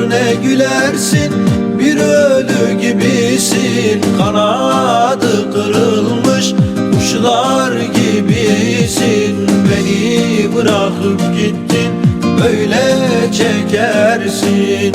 ne gülersin Bir ölü gibisin. Kanadı kırılmış Kuşlar gibisin. Beni bırakıp gittin Böyle çekersin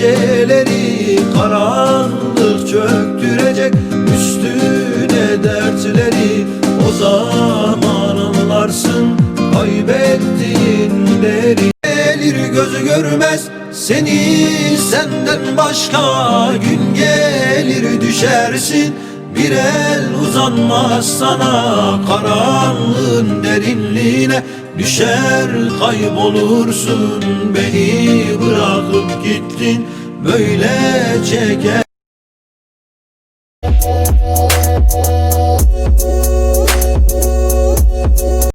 geceleri karanlık çöktürecek Üstüne dertleri. O zaman anlarsın kaybettiğin değeri Gelir gözü görmez seni senden başka gün gelir. Düşersin bir el uzanmaz sana. Karanlığın derinliğine Düşer kaybolursun beni bırakıp gittin böyle çeker.